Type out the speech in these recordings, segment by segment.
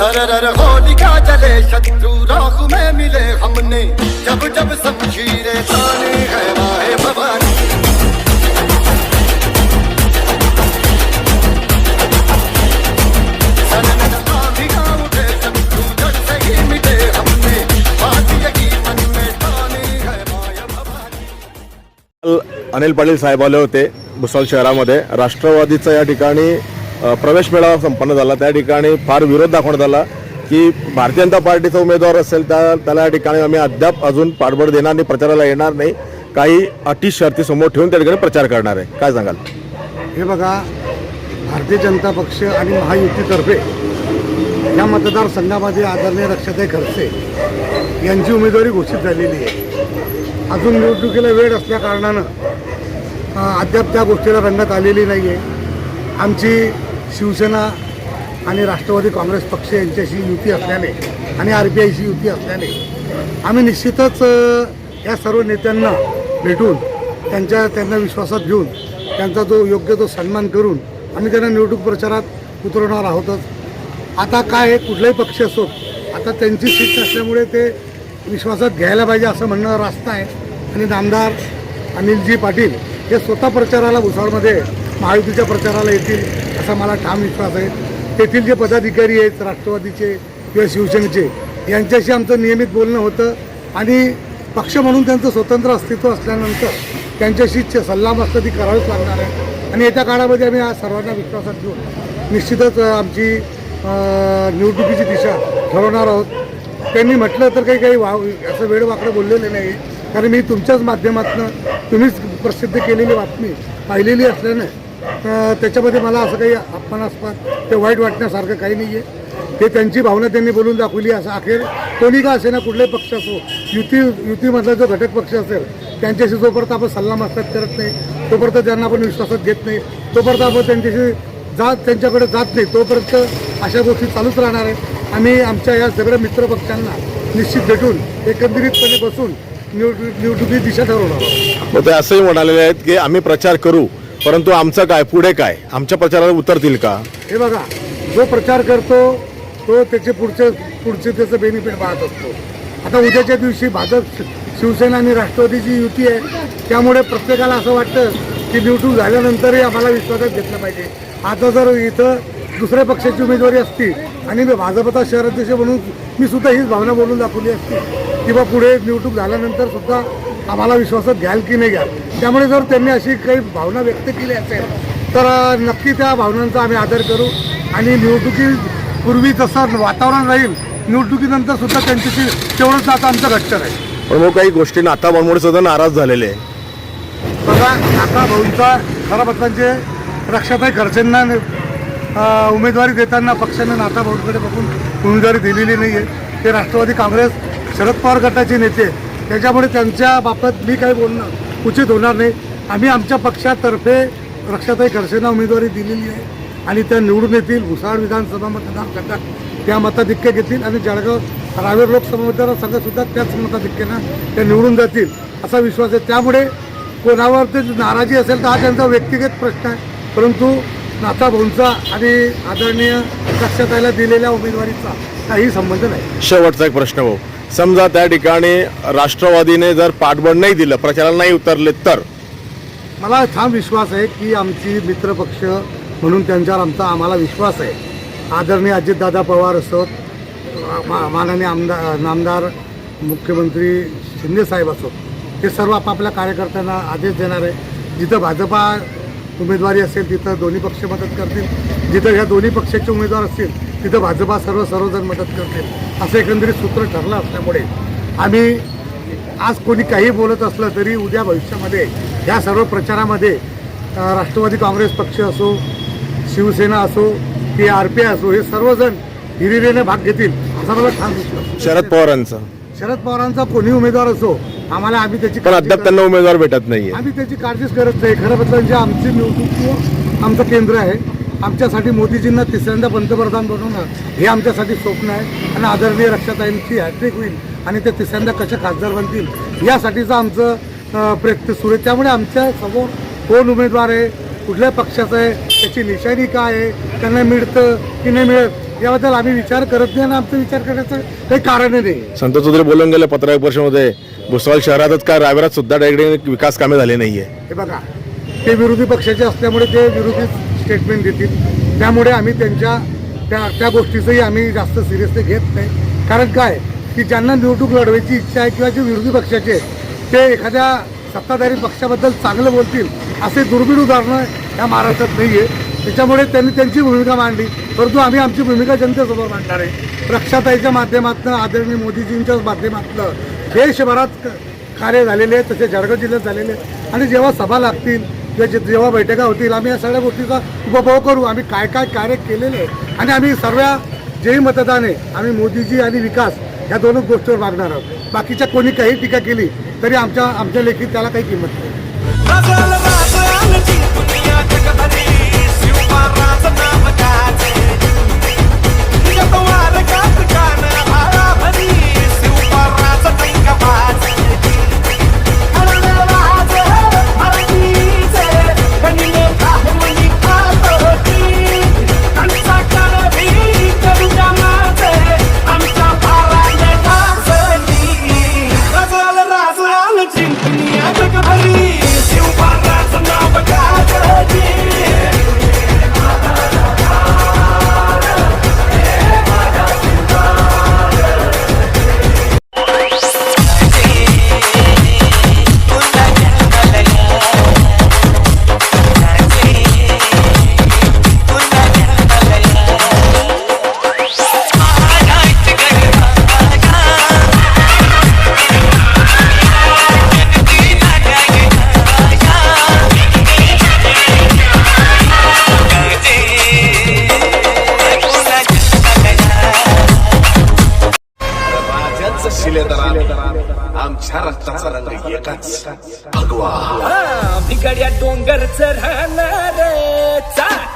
सरर होलिका जले शत्रु राहु में मिले हमने जब जब शमशीरें ताने है माए भवानी अनिल पाटील साहेब आले होते भुसाल शहरामध्ये. राष्ट्रवादीचं या ठिकाणी प्रवेश मेळावा संपन्न झाला. त्या ठिकाणी फार विरोध दाखवण्यात आला की भारतीय जनता पार्टीचा उमेदवार असेल त्या त्याला या ठिकाणी आम्ही अद्याप अजून पाठबळ देणार नाही प्रचाराला येणार नाही. काही अटी शर्ती समोर ठेवून त्या ठिकाणी प्रचार करणार आहे. काय सांगाल? हे बघा भारतीय जनता पक्ष आणि महायुतीतर्फे या मतदारसंघामध्ये आदरणीय रक्षाताई खडसे यांची उमेदवारी घोषित झालेली आहे. अजून निवडणुकीला वेळ असल्या कारणानं अद्याप त्या गोष्टीला रंगत आलेली नाही आहे आमची शिवसेना आणि राष्ट्रवादी काँग्रेस पक्ष यांच्याशी युती असल्याने आणि आर बी आयशी युती असल्याने आम्ही निश्चितच या सर्व नेत्यांना भेटून त्यांच्या त्यांना विश्वासात घेऊन त्यांचा जो योग्य तो सन्मान करून आम्ही त्यांना निवडणूक प्रचारात उतरवणार आहोतच. आता काय आहे, कुठलाही पक्ष असो आता त्यांची सीट नसल्यामुळे ते विश्वासात घ्यायला पाहिजे असं म्हणणं रास्त आहे. आणि नामदार अनिलजी पाटील हे स्वतः प्रचाराला भुसावळमध्ये महायुतीच्या प्रचाराला येतील. असा मला ठाम विश्वास आहे. तेथील जे पदाधिकारी आहेत राष्ट्रवादीचे किंवा शिवसेनेचे यांच्याशी आमचं नियमित बोलणं होतं आणि पक्ष म्हणून त्यांचं स्वतंत्र अस्तित्व असल्यानंतर त्यांच्याशी च- सल्लामसलती ती करावीच लागणार आहे. आणि येत्या काळामध्ये आम्ही आज सर्वांना विश्वासात घेऊन निश्चितच आमची निवडणुकीची दिशा ठरवणार आहोत. त्यांनी म्हटलं तर काही काही वा असं वेळवाकडं बोललेले नाही. कारण मी तुमच्याच माध्यमातून तुम्हीच प्रसिद्ध केलेली बातमी पाहिलेली असल्यानं तर त्याच्यामध्ये मला असं काही अपमानास्पद ते वाईट वाटण्यासारखं काही नाही आहे. ते त्यांची भावना त्यांनी बोलून दाखवली असं अखेर कोणी का असे ना कुठलाही पक्ष असो युती युतीमधला जो घटक पक्ष असेल त्यांच्याशी जोपर्यंत आपण सल्लामसलत करत नाही तोपर्यंत त्यांना आपण विश्वासात घेत नाही तोपर्यंत आपण त्यांच्याशी जात त्यांच्याकडे जात नाही तोपर्यंत अशा गोष्टी चालूच राहणार आहेत. आम्ही आमच्या या सगळ्या मित्रपक्षांना निश्चित भेटून एकंदरीतपणे बसून निवड निवडणुकीची दिशा ठरवणार आहोत. मग ते असंही म्हणालेले आहेत की आम्ही प्रचार करू परंतु आमचं काय पुढे काय? आमच्या प्रचाराला उतरतील का? हे बघा जो प्रचार करतो तो त्याचे पुढचे पुढचे त्याचं बेनिफिट पाहत असतो. आता उद्याच्या दिवशी भाजप शि- शिवसेना आणि राष्ट्रवादीची युती आहे. त्यामुळे प्रत्येकाला असं वाटतं की निवडणूक झाल्यानंतरही आम्हाला विश्वासात घेतलं पाहिजे. आता जर इथं दुसऱ्या पक्षाची उमेदवारी असती आणि मी भाजपचा शहराध्यक्ष म्हणून मी सुद्धा हीच भावना बोलून दाखवली असती. की पुढे निवडणूक झाल्यानंतर सुद्धा आम्हाला विश्वासात घ्याल की नाही घ्याल. त्यामुळे जर त्यांनी अशी काही भावना व्यक्त केली असेल तर नक्की त्या भावनांचा आम्ही आदर करू आणि निवडणुकीपूर्वी जसं वातावरण राहील निवडणुकीनंतर सुद्धा त्यांच्याशी तेवढंच आता आमचं घट्ट राहील. पण मग काही गोष्टी नाता बनमुळे सुद्धा नाराज झालेले आहे. बघा काका भाऊंचा खरं म्हणजे रक्षाताई खर्चेंना उमेदवारी देताना पक्षानं नाथा भाऊंकडे बघून उमेदवारी दिलेली नाही आहे ते राष्ट्रवादी काँग्रेस शरद पवार गटाचे नेते. त्याच्यामुळे त्यांच्या बाबत मी काही बोलणं उचित होणार नाही. आम्ही आमच्या पक्षातर्फे रक्षाताई खडसेंना उमेदवारी दिलेली आहे आणि त्या निवडून येतील. भुसाळ विधानसभा मतदारसंघात त्या मताधिक्य घेतील आणि जळगाव रावेर लोकसभा मतदारसंघात त्याच मताधिक्यानं त्या निवडून जातील असा विश्वास आहे. त्यामुळे कोणावर ते नाराजी असेल तर हा त्यांचा व्यक्तिगत प्रश्न आहे. परंतु नाथा भाऊंचा आणि आदरणीय लक्षाताईला दिलेल्या उमेदवारीचा काही संबंध नाही. शेवटचा एक प्रश्न भाऊ. समजा त्या ठिकाणी राष्ट्रवादीने जर पाठबळ नाही दिलं प्रचाराला नाही उतरले तर? मला ठाम विश्वास आहे की आमची मित्रपक्ष म्हणून त्यांच्यावर आमचा आम्हाला विश्वास आहे. आदरणीय अजितदादा पवार असोत मा- माननीय आमदार नामदार मुख्यमंत्री शिंदेसाहेब असोत हे सर्व आपापल्या कार्यकर्त्यांना आदेश देणार आहे. जिथं भाजपा उमेदवारी असेल तिथं दोन्ही पक्ष मदत करतील. जिथं ह्या दोन्ही पक्षाचे उमेदवार असतील तिथं भाजपा सर्व सर्वजण मदत करतील असं एकंदरीत सूत्र ठरलं असल्यामुळे आम्ही आज कोणी काही बोलत असलं तरी उद्या भविष्यामध्ये या सर्व प्रचारामध्ये राष्ट्रवादी काँग्रेस पक्ष असो शिवसेना असो की आर पी आय असो हे सर्वजण हिरिरीने भाग घेतील असा मला ठाम विश्वास शरद पवारांचा. शरद पवारांचा कोणी उमेदवार असो आम्हाला आम्ही त्याची पण अद्याप त्यांना उमेदवार भेटत नाहीये. आम्ही त्याची काळजीच करत नाही. खरं म्हणजे आमची निवडणूक आमचं केंद्र आहे. आमच्यासाठी मोदीजींना तिसऱ्यांदा पंतप्रधान बनवणं हे आमच्यासाठी स्वप्न आहे. आणि आदरणीय रक्षाताईंची हॅट्रिक होईल आणि ते तिसऱ्यांदा कसे खासदार बनतील यासाठीचं आमचं प्रयत्न सुरू आहे. त्यामुळे आमच्यासमोर कोण उमेदवार आहे कुठल्या पक्षाचं आहे त्याची निशाणी काय आहे त्यांना मिळतं की नाही मिळत याबद्दल आम्ही विचार करत नाही आणि आमचा विचार करण्याचं काही कारण नाही. संत चौधरी बोलून गेले पत्रकार परिषदेमध्ये भुसावळ शहरातच काय रायगडात सुद्धा डायरेक्ट विकास कामे झाले नाहीये? हे बघा ते विरोधी पक्षाचे असल्यामुळे ते विरोधी स्टेटमेंट देतील. त्यामुळे आम्ही त्यांच्या त्या त्या गोष्टीचंही आम्ही जास्त सिरियसली घेत नाही. कारण काय? की ज्यांना निवडणूक लढवायची इच्छा आहे किंवा जे विरोधी पक्षाचे ते एखाद्या सत्ताधारी पक्षाबद्दल चांगलं बोलतील असे दुर्बीण उदाहरणं ह्या महाराष्ट्रात नाही आहे त्याच्यामुळे त्यांनी त्यांची भूमिका मांडली. परंतु आम्ही आमची भूमिका जनतेसमोर मांडणार आहे. रक्षाताईच्या माध्यमातून आदरणीय मोदीजींच्या माध्यमातून देशभरात कार्य झालेले आहे तसे जळगाव जिल्ह्यात झालेले आहेत. आणि जेव्हा सभा लागतील किंवा जे- जेव्हा बैठका होतील आम्ही या सगळ्या गोष्टीचा उपभोग करू आम्ही काय काय कार्य केलेले आहे आणि आम्ही सर्व जेही मतदान आहे आम्ही मोदीजी आणि विकास ह्या दोनच गोष्टीवर मागणार आहोत बाकीच्या कोणी काही टीका केली तरी आमच्या आमच्या लेखी त्याला काही किंमत नाही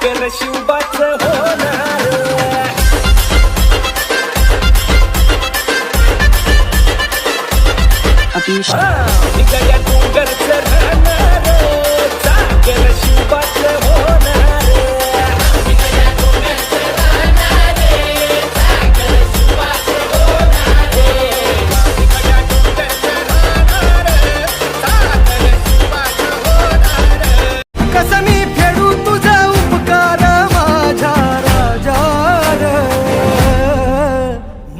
चाकर शिवबाच होणार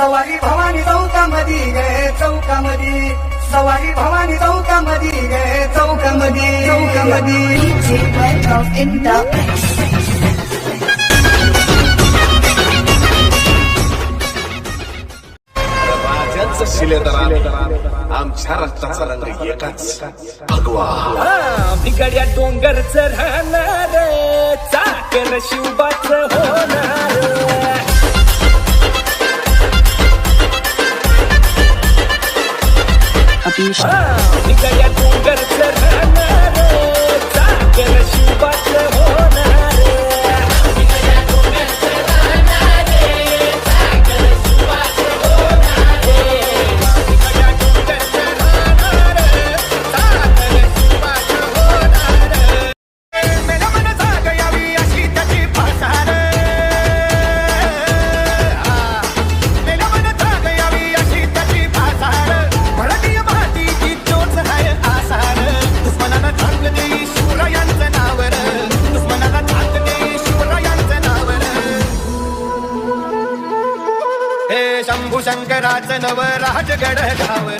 सवारी भवानी चौकामधी गे चौकामधी. सवारी भवानी चौकामधी गे चौका मधी चौका मधी आमच्या रक्ताचा रंग एकाच अगवा. भिगड्या डोंगर चढणार चाकर शिव गढ़ गावे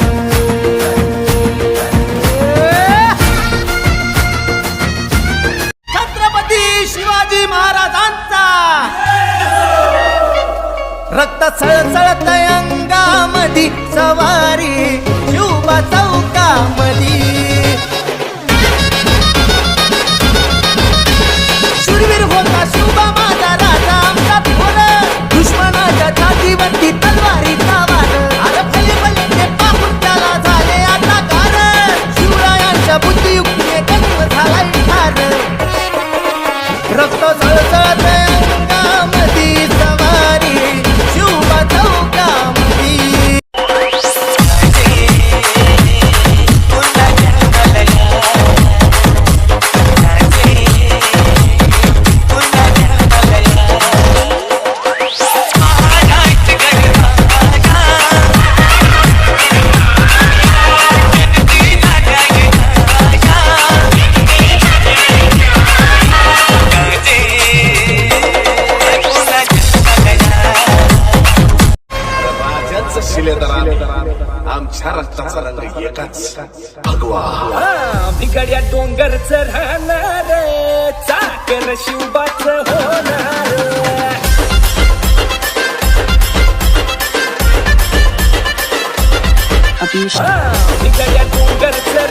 Ik ga tu ghar se